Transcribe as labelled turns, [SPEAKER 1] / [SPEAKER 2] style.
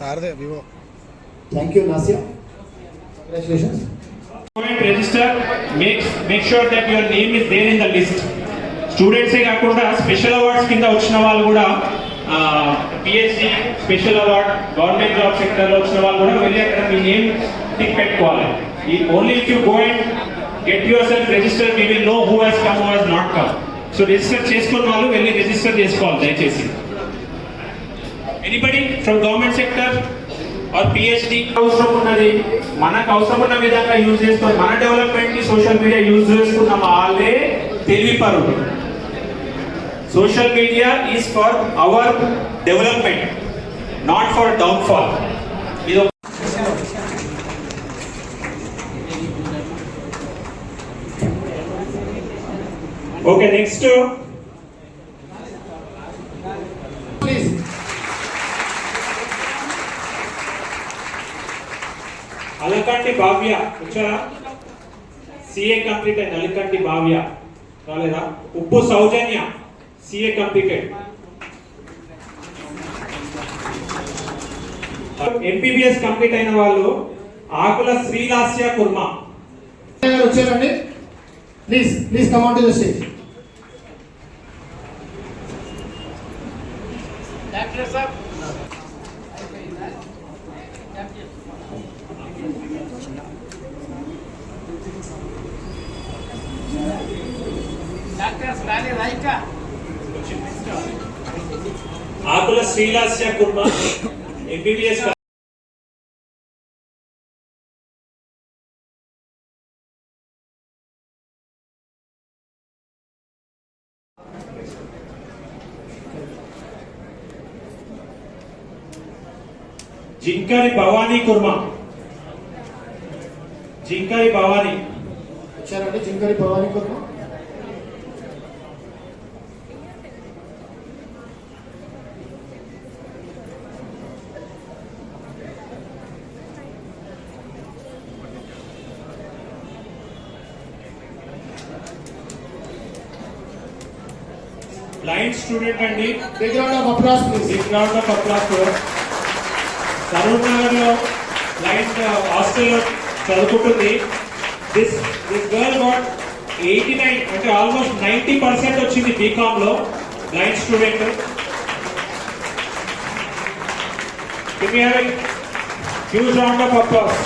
[SPEAKER 1] సారదే వివో
[SPEAKER 2] thank you nausea congratulations
[SPEAKER 3] register makes make sure that your name is there in the list. స్టూడెంట్సే కాకుండా special awards కింద వచ్చిన వాళ్ళు కూడా PhD special award government job సెక్టర్లో వచ్చిన వాళ్ళు కూడా వెళ్ళి అక్కడ మీ నేమ్ టిక్ పెట్టుకోవాలి. ఈ only if you go and get yourself register we will know who has come who has not come so register చేసుకున్న వాళ్ళు వెళ్ళి రిజిస్టర్ చేసుకోవాలి దయచేసి. Anybody from government sector or PhD అవసరం ఉన్నది మనకు అవసరం ఉన్న విధంగా యూజ్ చేసుకొని మన డెవలప్మెంట్కి సోషల్ మీడియా యూజ్ చేసుకున్న వాళ్ళే తెలివిపరు social media is for our development not for downfall ఇది okay next
[SPEAKER 2] please
[SPEAKER 3] Alakanti Bhavya వచ్చారా సిఏ కంప్లీటెడ్ అలకంటి భావ్య రాలేదా? Uppu Soujanya CA completed MBBS complete అయిన వాళ్ళు ఆకుల శ్రీలాస్య కుర్మా.
[SPEAKER 2] గారు వచ్చారండి? Please please come on to the stage
[SPEAKER 3] Akula Srilasya Kurma MBBS Jinkari Bhavani Kurma. Jinkari Bhavani.
[SPEAKER 2] వచ్చారండి Jinkari Bhavani Kurma
[SPEAKER 3] blind student అండి.
[SPEAKER 2] Big round of applause please
[SPEAKER 3] big round of applause Karur నగర్లో blind హాస్టల్లో చదువుకుంటుంది. This this girl got eighty nine అంటే almost ninety percent వచ్చింది బీకామ్లో blind student huge round of applause